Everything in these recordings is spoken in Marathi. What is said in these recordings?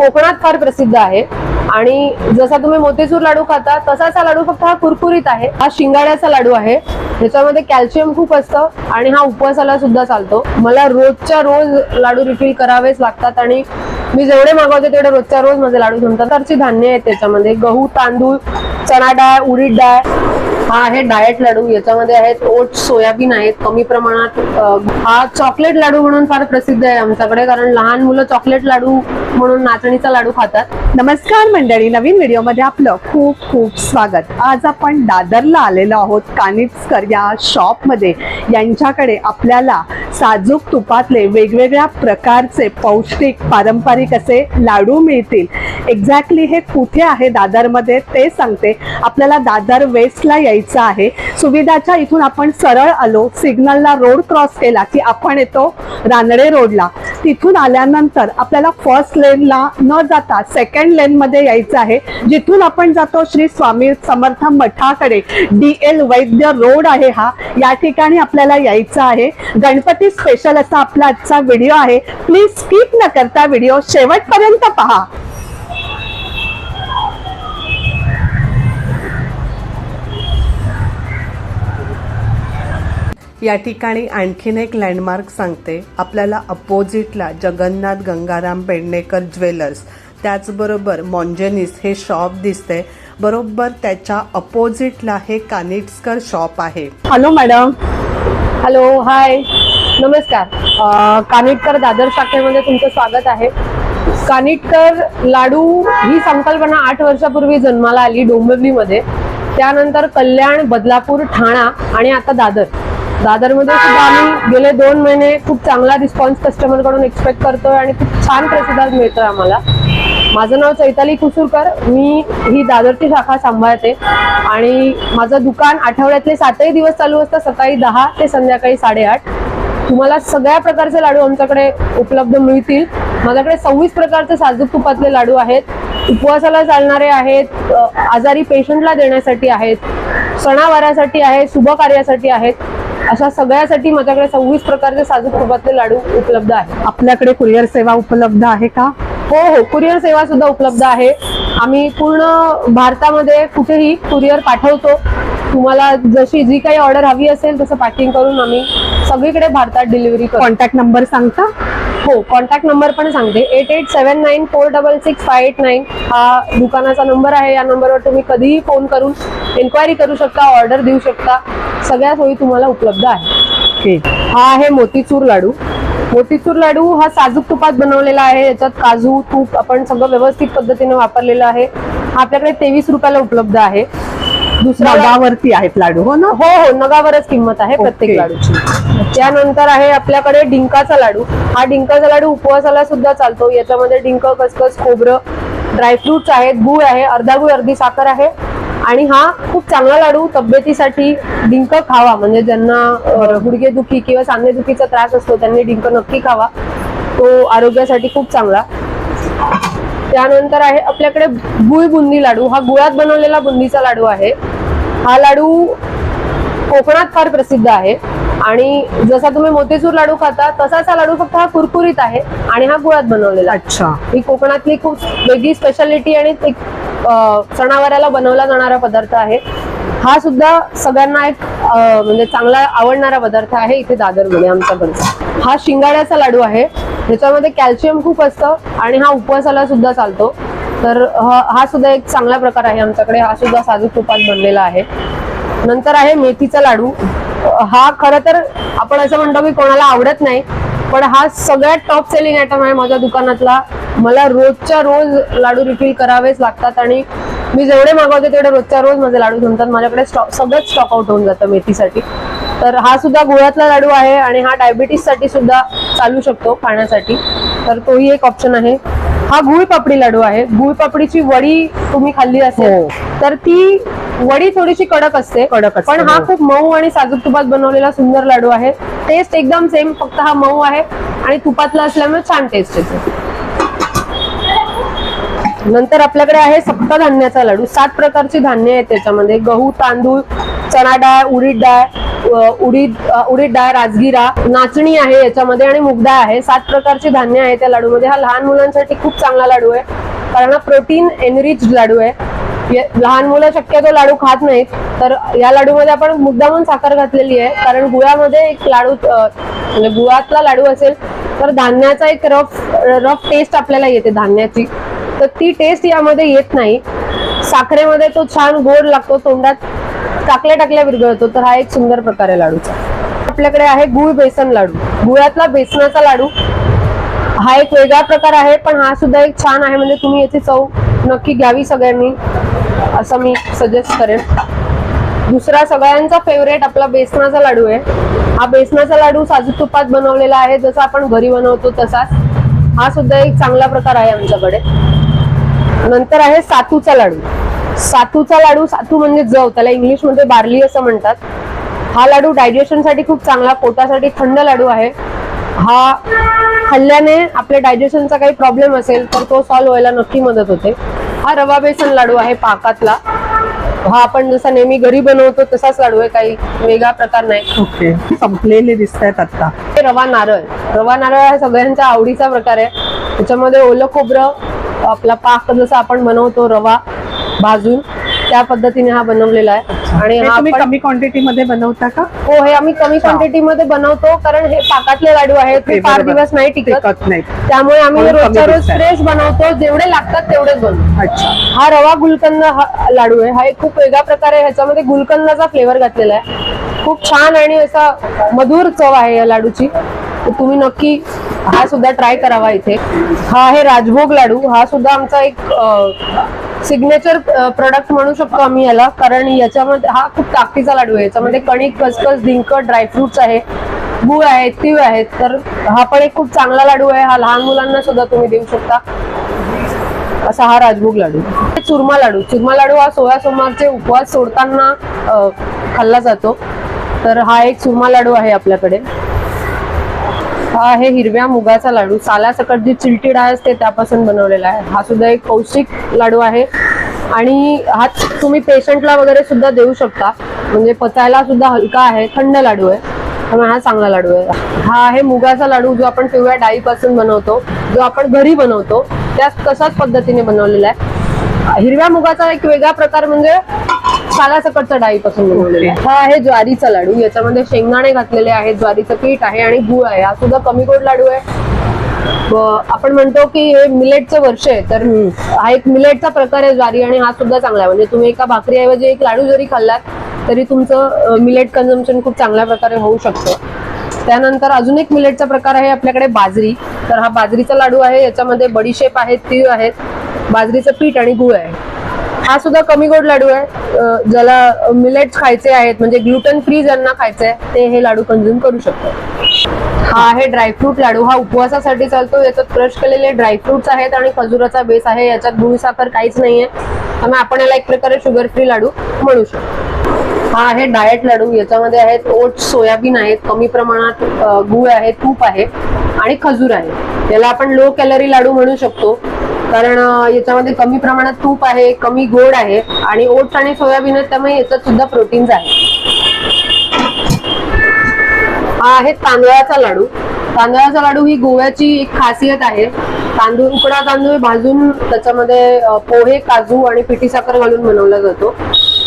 कोकणात फार प्रसिद्ध आहे. आणि जसा तुम्ही मोतीचूर लाडू खाता तसाच हा लाडू फक्त हा कुरकुरीत आहे. हा शिंगाड्याचा लाडू आहे. ह्याच्यामध्ये कॅल्शियम खूप असतं आणि हा उपवासाला सुद्धा चालतो. मला रोजच्या रोज लाडू रिफिल करावेच लागतात आणि मी जेवढे मागवते तेवढे रोजच्या रोज माझे लाडू जमतात. तरची धान्य आहेत त्याच्यामध्ये. गहू तांदूळ चणा डाळ उडीद डाळ हा आहे डाएट लाडू याच्यामध्ये आहेत ओट सोयाबीन आहेत कमी प्रमाणात हा चॉकलेट लाडू म्हणून फार प्रसिद्ध आहे आमच्याकडे कारण लहान मुलं चॉकलेट लाडू म्हणून नाचणीचा लाडू खातात. नमस्कार मंडळी नवीन व्हिडिओमध्ये आपलं खूप खूप स्वागत. आज आपण दादरला आलेलो आहोत कानिटकर या शॉपमध्ये. यांच्याकडे आपल्याला साजूक तुपातले वेगवेगळ्या प्रकारचे पौष्टिक पारंपरिक असे लाडू मिळतील. एक्झॅक्टली हे कुठे आहे दादरमध्ये? ते सांगते. आपल्याला दादर वेस्टला यायचं आहे. सुविधाच्या इथून आपण सरळ आलो सिग्नलला रोड क्रॉस केला की आपण येतो रानडे रोडला. तिथून आल्यानंतर आपल्याला फर्स्ट लेनला न जाता सेकंड लेन मध्ये यायचं आहे. जिथून आपण जातो श्री स्वामी समर्थ मठाकडे. डी एल वैद्य रोड आहे हा. या ठिकाणी आपल्याला यायचं आहे. गणपती स्पेशल असा आपला आजचा व्हिडिओ आहे. प्लीज स्किप न करता व्हिडिओ शेवटपर्यंत पहा. या ठिकाणी आणखीन एक लँडमार्क सांगते. आपल्याला अपोजिटला जगन्नाथ गंगाराम पेडणेकर ज्वेलर्स त्याचबरोबर मॉन्जेनिस हे शॉप दिसते. बरोबर त्याच्या अपोजिटला हे कानिट्सकर शॉप आहे. हॅलो मॅडम हॅलो हाय नमस्कार. कानिटकर दादर शाखेमध्ये तुमचं स्वागत आहे. कानिटकर लाडू ही संकल्पना आठ वर्षापूर्वी जन्माला आली डोंबिवलीमध्ये. त्यानंतर कल्याण बदलापूर ठाणा आणि आता दादर. दादरमध्ये सुद्धा आम्ही गेले दोन महिने खूप चांगला रिस्पॉन्स कस्टमरकडून एक्सपेक्ट करतोय आणि खूप छान प्रतिसाद मिळतोय आम्हाला. माझं नाव चैताली कुसुरकर मी ही दादरची शाखा सांभाळते. आणि माझं दुकान आठवड्यातले सातही दिवस चालू असतं सकाळी दहा ते संध्याकाळी साडेआठ. तुम्हाला सगळ्या प्रकारचे लाडू आमच्याकडे उपलब्ध मिळतील. माझ्याकडे सव्वीस प्रकारचे साजूक तुपातले लाडू आहेत. उपवासाला चालणारे आहेत आजारी पेशंटला देण्यासाठी आहेत सणावारासाठी आहेत शुभ कार्यासाठी आहेत. अशा सगळ्यासाठी माझ्याकडे सव्वीस प्रकारचे साजूक तुपातले लाडू उपलब्ध आहेत. आपल्याकडे कुरिअर सेवा उपलब्ध आहे का? हो हो. कुरिअर सेवा सुद्धा उपलब्ध आहे. आम्ही पूर्ण भारतामध्ये कुठेही कुरिअर पाठवतो. तुम्हाला जशी जी काही ऑर्डर हवी असेल तसं पॅकिंग करून आम्ही सगळीकडे भारतात डिलिव्हरी करतो. कॉन्टॅक्ट नंबर सांगता? हो कॉन्टॅक्ट नंबर पण सांगते. Eight eight seven nine four double six five eight nine हा दुकानाचा नंबर आहे. या नंबरवर तुम्ही कधीही फोन करून एन्क्वायरी करू शकता ऑर्डर देऊ शकता. सगळ्या सोयी तुम्हाला उपलब्ध आहे ठीक हा आहे मोतीचूर लाडू. मोतीचूर लाडू हा साजूक तुपात बनवलेला आहे. याच्यात काजू तूप आपण सगळं व्यवस्थित पद्धतीने वापरलेलं आहे. हा आपल्याकडे तेवीस रुपयाला उपलब्ध आहे. नगावरती आहेत लाडू हो ना? हो हो नगावरच किंमत आहे प्रत्येक. लाडूची. त्यानंतर आहे आपल्याकडे डिंकाचा लाडू. हा डिंकाचा लाडू उपवासाला सुद्धा चालतो. याच्यामध्ये डिंक खसखस खोबरं ड्रायफ्रुट्स आहेत गुळ आहे अर्धा गुळ अर्धी साखर आहे. आणि हा खूप चांगला लाडू तब्येतीसाठी डिंक खावा. म्हणजे ज्यांना गुडघेदुखी किंवा सांधेदुखीचा त्रास असतो त्यांनी डिंक नक्की खावा. तो आरोग्यासाठी खूप चांगला. त्यानंतर आहे आपल्याकडे गुळ बुंदी लाडू. हा गुळात बनवलेला बुंदीचा लाडू आहे. हा लाडू कोकणात फार प्रसिद्ध आहे. आणि जसा तुम्ही मोतीचूर लाडू खाता तसाच हा लाडू फक्त हा कुरकुरीत आहे आणि हा गुळात बनवलेला अच्छा. ही कोकणातली खूप वेगळी स्पेशालिटी आणि सणावाराला बनवला जाणारा पदार्थ आहे. हा सुद्धा सगळ्यांना एक म्हणजे चांगला आवडणारा पदार्थ आहे इथे दादरमध्ये आमच्याकडचा हा शिंगाड्याचा लाडू आहे. ह्याच्यामध्ये कॅल्शियम खूप असतं आणि हा उपवासाला सुद्धा चालतो. तर हा सुद्धा एक चांगला प्रकार आहे आमच्याकडे. हा सुद्धा साजूक तुपात बनलेला आहे. नंतर आहे मेथीचा लाडू. हा खरं तर आपण असं म्हणतो की कोणाला आवडत नाही पण हा सगळ्यात टॉप सेलिंग आयटम आहे माझ्या दुकानातला. मला रोजच्या रोज लाडू रिफिल करावेच लागतात आणि मी जेवढे मागवते तेवढे रोजच्या रोज माझे लाडू जमतात. माझ्याकडे स्टॉक सगळंच स्टॉक आउट होऊन जातं मेथीसाठी. तर हा सुद्धा गुळातला लाडू आहे आणि हा डायबिटीससाठी सुद्धा चालू शकतो खाण्यासाठी. तर तोही एक ऑप्शन आहे. हा गुळ पापडी लाडू आहे. गुळ पापडीची वडी तुम्ही खाल्ली असेल हो. तर ती वडी थोडीशी कडक असते. कडक पण हा. खूप मऊ आणि साजूक तुपात बनवलेला सुंदर लाडू आहे. टेस्ट एकदम सेम फक्त हा मऊ आहे आणि तुपातला असल्यामुळे छान टेस्ट येते. नंतर आपल्याकडे आहे सप्तधान्याचा लाडू. सात प्रकारची धान्य आहेत त्याच्यामध्ये. गहू तांदूळ चणा डाळ उडीद डाळ उडीद उडीद डाळ राजगिरा नाचणी आहे याच्यामध्ये आणि मूग आहे. सात प्रकारची धान्य आहे त्या लाडूमध्ये. हा लहान मुलांसाठी खूप चांगला लाडू आहे. कारण हा प्रोटीन एनरिच लाडू आहे. लहान मुलं शक्यतो लाडू खात नाहीत. तर या लाडूमध्ये आपण मुद्दामून साखर घातलेली आहे. कारण गुळामध्ये एक लाडू म्हणजे गुळातला लाडू असेल तर धान्याचा एक रफ रफ टेस्ट आपल्याला येते धान्याची. तर ती टेस्ट यामध्ये येत नाही. साखरेमध्ये तो छान गोड लागतो. तोंडात टाकल्या टाकल्या विरघळतो तर हा एक सुंदर प्रकार आहे लाडूचा. आपल्याकडे आहे गुळ बेसन लाडू. गुळातला बेसनाचा लाडू. हा एक वेगळा प्रकार आहे पण हा सुद्धा एक छान आहे म्हणजे तुम्ही याची चव नक्की घ्यावी सगळ्यांनी असं मी सजेस्ट करेन. दुसरा सगळ्यांचा फेवरेट आपला बेसनाचा लाडू आहे. हा बेसनाचा लाडू साजूक तुपात बनवलेला आहे जसा आपण घरी बनवतो तसाच. हा सुद्धा एक चांगला प्रकार आहे आमच्याकडे. नंतर आहे सातूचा लाडू. सातूचा लाडू सातू म्हणजे जव त्याला इंग्लिशमध्ये बार्ली असं म्हणतात. हा लाडू डायजेशनसाठी खूप चांगला पोटासाठी थंड लाडू आहे. हा खाल्ल्याने आपल्या डायजेशनचा काही प्रॉब्लेम असेल तर तो सॉल्व्ह व्हायला नक्की मदत होते. हा रवा बेसन लाडू आहे पाकातला. हा आपण जसा नेहमी घरी बनवतो तसाच लाडू आहे काही वेगळा प्रकार नाही. ओके संपलेले दिसत आहेत आता. हे रवा नारळ. रवा नारळ हा सगळ्यांच्या आवडीचा प्रकार आहे. त्याच्यामध्ये ओलं खोबरं आपला पाक जसा आपण बनवतो रवा भाजून त्या पद्धतीने हा बनवलेला आहे. आणि हे तुम्ही कमी क्वांटिटी मध्ये बनवता का? हो हे आम्ही कमी क्वांटिटी मध्ये बनवतो कारण हे पाकातले लाडू आहेत ते फार. दिवस नाही टिकत. नाही. त्यामुळे आम्ही रोजच्या रोज. फ्रेश बनवतो जेवढे लागतात तेवढेच बनवतो. अच्छा. हा रवा गुलकंद हा लाडू आहे. हा एक खूप वेगळा प्रकार आहे. ह्याच्यामध्ये गुलकंदाचा फ्लेवर घातलेला आहे. खूप छान आणि असा मधुर चव आहे या लाडूची. तुम्ही नक्की हा सुद्धा ट्राय करावा इथे. हा आहे राजभोग लाडू. हा सुद्धा आमचा एक सिग्नेचर प्रोडक्ट म्हणू शकतो आम्ही याला. कारण याच्यामध्ये हा खूप ताकदीचा लाडू आहे. याच्यामध्ये कणिक खसखस डिंक ड्रायफ्रुट्स आहे. गुळ आहेत तीळ आहेत. तर हा पण एक खूप चांगला लाडू आहे. हा लहान मुलांना सुद्धा तुम्ही देऊ शकता. असा हा राजभोग लाडू. चुरमा लाडू. चुरमा लाडू हा सोळा सोमवारचे उपवास सोडताना खाल्ला जातो. तर हा एक चुरमा लाडू आहे आपल्याकडे. हा आहे हिरव्या मुगाचा लाडू. सालासकट जी चिलटी डाळ असते त्यापासून बनवलेला आहे. हा सुद्धा एक पौष्टिक लाडू आहे. आणि हा तुम्ही पेशंटला वगैरे सुद्धा देऊ शकता. म्हणजे पचायला सुद्धा हलका आहे. थंड लाडू आहे. त्यामुळे हा चांगला लाडू आहे. हा आहे मुगाचा लाडू जो आपण पिवळ्या डाळीपासून बनवतो जो आपण घरी बनवतो. त्याच तशाच पद्धतीने बनवलेला आहे? हिरव्या मुगाचा एक वेगळा प्रकार म्हणजे सालासकटच्या डाळीपासून बनवलेला आहे. हा आहे ज्वारीचा लाडू. याच्यामध्ये शेंगदाणे घातलेले आहेत. ज्वारीचं पीठ आहे आणि गूळ आहे. हा सुद्धा कमी गोड लाडू आहे. आपण म्हणतो की हे मिलेटचं वर्ष आहे. तर हा एक मिलेटचा प्रकार आहे ज्वारी आणि हा सुद्धा चांगला आहे. म्हणजे तुम्ही एका भाकरीऐवजी एक लाडू जरी खाल्लात तरी तुमचं मिलेट कन्झम्पशन खूप चांगल्या प्रकारे होऊ शकतं. त्यानंतर अजून एक मिलेटचा प्रकार आहे आपल्याकडे बाजरी. तर हा बाजरीचा लाडू आहे. याच्यामध्ये बडीशेप आहेत तीळ आहेत. बाजरीचं पीठ आणि गुळ आहे. हा सुद्धा कमी गोड लाडू आहे. ज्याला मिलेट्स खायचे आहेत म्हणजे ग्लुटन फ्री ज्यांना खायचे आहे ते हे लाडू कंझ्युम करू शकतात. हा आहे ड्रायफ्रूट लाडू. हा उपवासासाठी चालतो. याच्यात क्रश केलेले ड्रायफ्रुट्स आहेत आणि खजुराचा बेस आहे. याच्यात गुळ साखर काहीच नाहीये. त्यामुळे आपण याला एक प्रकारे शुगर फ्री लाडू म्हणू शकतो. हा आहे डाएट लाडू. याच्यामध्ये आहेत ओट्स सोयाबीन आहेत. कमी प्रमाणात गुळ गूळ आहे तूप आहे आणि खजूर आहे. याला आपण लो कॅलरी लाडू म्हणू शकतो. कारण याच्यामध्ये कमी प्रमाणात तूप आहे कमी गोड आहे आणि ओट्स आणि सोयाबीन आहेत त्यामुळे याच्यात सुद्धा प्रोटीन्स आहे हा आहे तांदळाचा लाडू. तांदळाचा लाडू ही गोव्याची एक खासियत आहे. तांदूळ उकडा तांदूळ भाजून त्याच्यामध्ये पोहे काजू आणि पिठी साखर घालून बनवला जातो.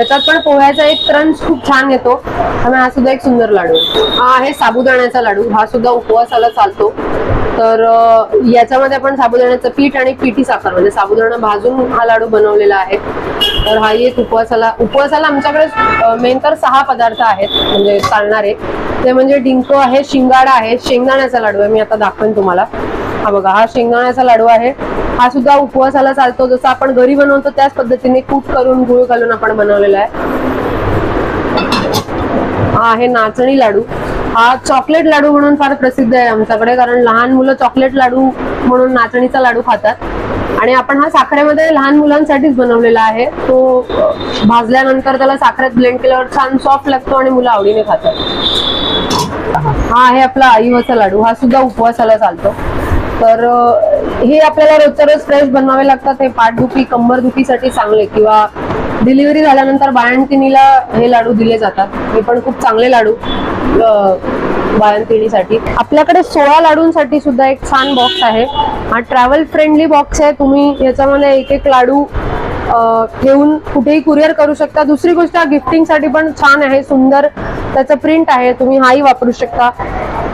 याच्यात पण पोह्याचा एक क्रंच खूप छान येतो. त्यामुळे हा सुद्धा एक सुंदर लाडू हा आहे साबुदाण्याचा लाडू. हा सुद्धा उपवासाला चालतो. तर याच्यामध्ये आपण साबुदाण्याचं पीठ आणि पिठी साखर म्हणजे साबुदाणा भाजून हा लाडू बनवलेला आहे. तर हा एक उपवासाला उपवासाला आमच्याकडे मेन तर सहा पदार्थ आहेत म्हणजे चालणारे. ते म्हणजे डिंको आहे शिंगाडा आहे शेंगदाण्याचा लाडू आहे. मी आता दाखवेन तुम्हाला. हा बघा हा शेंगदाण्याचा लाडू आहे. हा सुद्धा उपवासाला चालतो. जसं आपण घरी बनवतो त्याच पद्धतीने कूट करून गुळ घालून आपण बनवलेला आहे. हा आहे नाचणी लाडू. हा चॉकलेट लाडू म्हणून फार प्रसिद्ध आहे आमच्याकडे कारण लहान मुलं चॉकलेट लाडू म्हणून नाचणीचा लाडू खातात. आणि आपण हा साखरेमध्ये लहान मुलांसाठीच बनवलेला आहे. तो भाजल्यानंतर त्याला साखरेत ब्लेंड केल्यावर छान सॉफ्ट लागतो आणि मुलं आवडीने खातात. हा आहे आपला आईवाचा लाडू. हा सुद्धा उपवासाला चालतो. तर हे आपल्याला रोजच्या रोज फ्रेश बनवावे लागतात. हे पाठदुखी कंबरदुखीसाठी चांगले किंवा डिलिव्हरी झाल्यानंतर बाळंतिणीला हे लाडू दिले जातात. हे पण खूप चांगले लाडू अं, बाळंतिणीसाठी. आपल्याकडे सोळा लाडूंसाठी सुद्धा एक छान बॉक्स आहे. हा ट्रॅव्हल फ्रेंडली बॉक्स आहे. तुम्ही याच्यामध्ये एक एक लाडू ठेवून घेऊन कुठेही कुरिअर करू शकता. दुसरी गोष्ट गिफ्टिंगसाठी पण छान आहे. सुंदर त्याचं प्रिंट आहे. तुम्ही हाही वापरू शकता.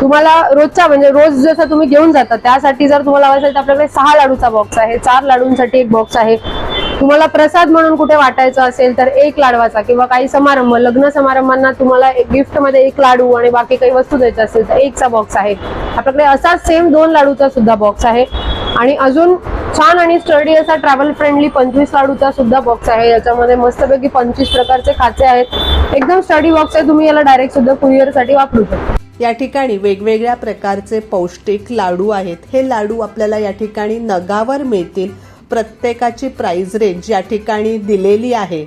तुम्हाला रोजचा म्हणजे रोज जसं तुम्ही घेऊन जाता त्यासाठी जर तुम्हाला हवं असेल तर आपल्याकडे सहा लाडूचा बॉक्स आहे चार लाडूंसाठी एक बॉक्स आहे. तुम्हाला प्रसाद म्हणून कुठे वाटायचा असेल तर एक लाडवाचा किंवा काही समारंभ लग्न समारंभांना तुम्हाला एक गिफ्टमध्ये एक लाडू आणि बाकी काही वस्तू द्यायची असेल तर एकचा बॉक्स आहे. आपल्याकडे असाच सेम दोन लाडूचा सुद्धा बॉक्स आहे. आणि अजून छान आणि स्टडी असा ट्रॅव्हल फ्रेंडली पंचवीस लाडूचा सुद्धा बॉक्स आहे. याच्यामध्ये मस्तपैकी पंचवीस प्रकारचे खाचे आहेत. एकदम स्टडी बॉक्स आहे. तुम्ही याला डायरेक्ट सुद्धा कुरिअरसाठी वापरू शकता. या ठिकाणी वेगवेगळ्या प्रकारचे पौष्टिक लाडू आहेत. हे लाडू आपल्याला या ठिकाणी नगावर मिळतील. प्रत्येकाची प्राइस रेंज या ठिकाणी दिलेली आहे.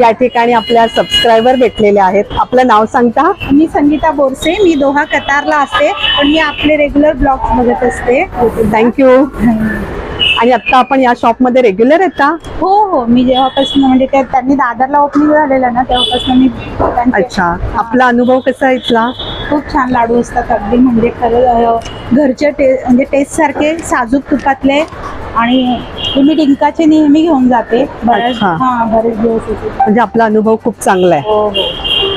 या ठिकाणी आपल्या सबस्क्रायबर भेटलेले आहेत. आपलं नाव सांगता? मी संगीता बोरसे मी दोहा कतारला असते पण मी आपले रेग्युलर ब्लॉग्स बघत असते. थँक्यू आणि आता आपण या शॉपमध्ये रेग्युलर येता हो हो. मी जेव्हापासून म्हणजे त्या- त्यांनी दादरला ओपनिंग झालेलं ना तेव्हापासून मी त्यांचे- अच्छा. आपला अनुभव कसा आहे इथला? खूप छान लाडू असतात अगदी. म्हणजे खरं अं, घरचे टे म्हणजे टेस्ट सारखे साजूक तुपातले. आणि मी डिंकाचे नेहमी घेऊन जाते. अच्छा. हा बरेच दिवस होते म्हणजे आपला अनुभव खूप चांगला आहे. हो हो.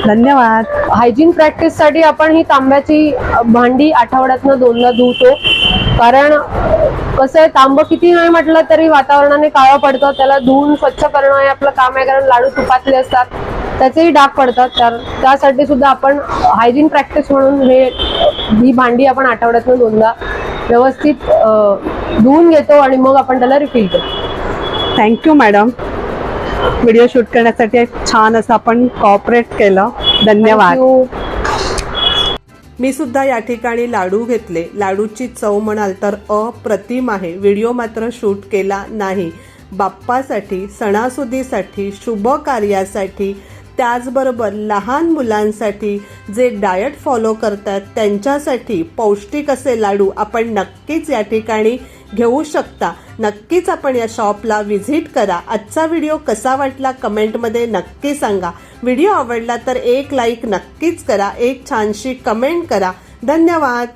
धन्यवाद. हायजीन प्रॅक्टिससाठी आपण ही तांब्याची अ, भांडी आठवड्यातनं दोनदा धुतो. कारण कसं आहे तांब किती नाही म्हटलं तरी वातावरणाने काळं पडतं. त्याला धुवून स्वच्छ करणं हे आपलं काम आहे. कारण लाडू तुपातले असतात. त्याचेही डाग पडतात. तर त्यासाठी सुद्धा आपण हायजीन प्रॅक्टिस म्हणून हे ही भांडी आपण आठवड्यातनं दोनदा व्यवस्थित धुवून घेतो आणि मग आपण त्याला रिफिल करतो. थँक्यू मॅडम व्हिडिओ शूट करण्यासाठी छान असं आपण कॉपरेट केलं. धन्यवाद. मी सुद्धा या ठिकाणी लाडू घेतले. लाडूची चव म्हणाल तर अप्रतिम आहे. व्हिडिओ मात्र शूट केला नाही. बाप्पासाठी सणासुदीसाठी शुभ कार्यासाठी त्याचबरोबर लहान मुलांसाठी जे डायट फॉलो करतात त्यांच्यासाठी पौष्टिक असे लाडू आपण नक्कीच या ठिकाणी घेऊ शकता. नक्कीच आपण या शॉपला व्हिजिट करा. आजचा व्हिडिओ कसा वाटला कमेंटमध्ये नक्की सांगा. व्हिडिओ आवडला तर एक लाईक नक्कीच करा. एक छानशी कमेंट करा. धन्यवाद.